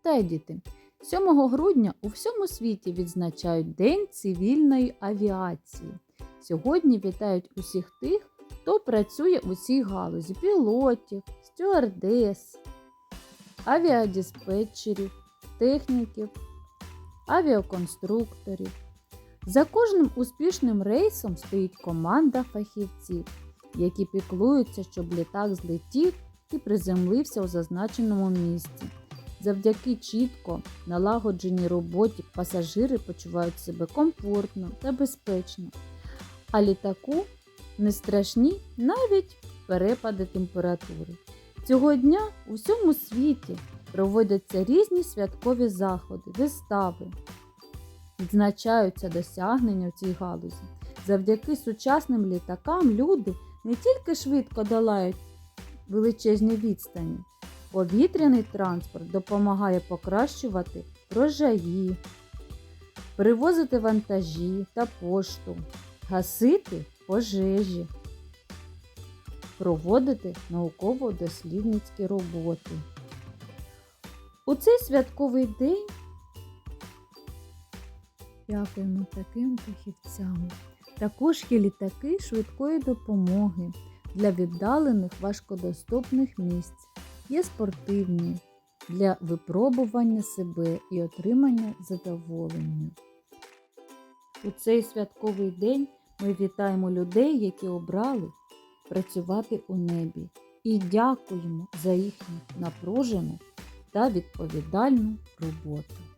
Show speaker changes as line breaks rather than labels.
Вітаю, діти! 7 грудня у всьому світі відзначають День цивільної авіації. Сьогодні вітають усіх тих, хто працює у цій галузі: пілотів, стюардес, авіадиспетчерів, техніків, авіаконструкторів. За кожним успішним рейсом стоїть команда фахівців, які піклуються, щоб літак злетів і приземлився у зазначеному місці. Завдяки чітко налагодженій роботі пасажири почувають себе комфортно та безпечно, а літаку не страшні навіть перепади температури. Цього дня у всьому світі проводяться різні святкові заходи, вистави. Відзначаються досягнення в цій галузі. Завдяки сучасним літакам люди не тільки швидко долають величезні відстані, Повітряний транспорт допомагає покращувати врожаї, перевозити вантажі та пошту, гасити пожежі, проводити науково-дослідницькі роботи. У цей святковий день дякуємо таким фахівцям. Також є літаки швидкої допомоги для віддалених важкодоступних місць є спортивні для випробування себе і отримання задоволення. У цей святковий день ми вітаємо людей, які обрали працювати у небі, і дякуємо за їхню напружену та відповідальну роботу.